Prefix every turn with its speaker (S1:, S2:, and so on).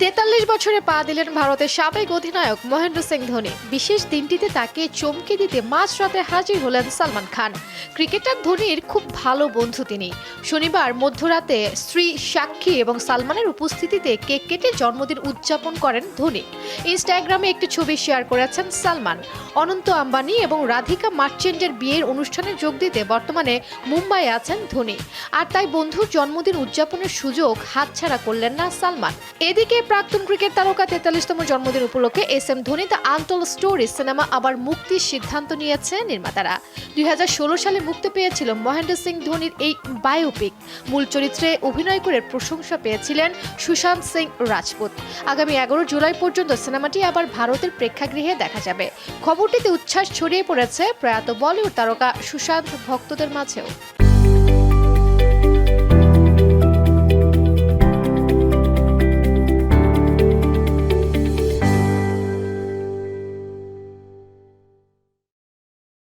S1: তেতাল্লিশ বছরে পা দিলেন ভারতের সাবেক অধিনায়ক মহেন্দ্র সিং ধোনি। বিশেষ দিনটিতে তাকে চমকে দিতে মাঝরাতে হাজির হলেন সালমান খান। ক্রিকেটার ধোনির খুব ভালো বন্ধু তিনি। শনিবার মধ্যরাতে স্ত্রী সাক্ষী এবং সালমানের উপস্থিতিতে কেক কেটে জন্মদিন উদযাপন করেন ধোনি। ইনস্টাগ্রামে একটি ছবি শেয়ার করেছেন সালমান। অনন্ত আম্বানি এবং রাধিকা মার্চেন্টের বিয়ের অনুষ্ঠানে যোগ দিতে বর্তমানে মুম্বাইয়ে আছেন ধোনি। আর তাই বন্ধুর জন্মদিন উদযাপনের সুযোগ হাতছাড়া করলেন না সালমান। এদিকে প্রাক্তন ক্রিকেট তারকা তেতাল্লিশতম জন্মদিন উপলক্ষে S M Dhoni the untold story cinema আবার মুক্তির সিদ্ধান্ত নিয়েছে নির্মাতারা। দুই হাজার ষোলো সালে মুক্তি পেয়েছিল মহেন্দ্র সিং ধোনির এই বায়োপিক। মূল চরিত্রে অভিনয় করে প্রশংসা পেয়েছিলেন সুশান্ত সিং রাজপুত। আগামী এগারো জুলাই পর্যন্ত সিনেমাটি আবার ভারতের প্রেক্ষাগৃহে দেখা যাবে। খবরটিতে উচ্ছ্বাস ছড়িয়ে পড়েছে প্রয়াত বলিউড তারকা সুশান্ত ভক্তদের মাঝেও।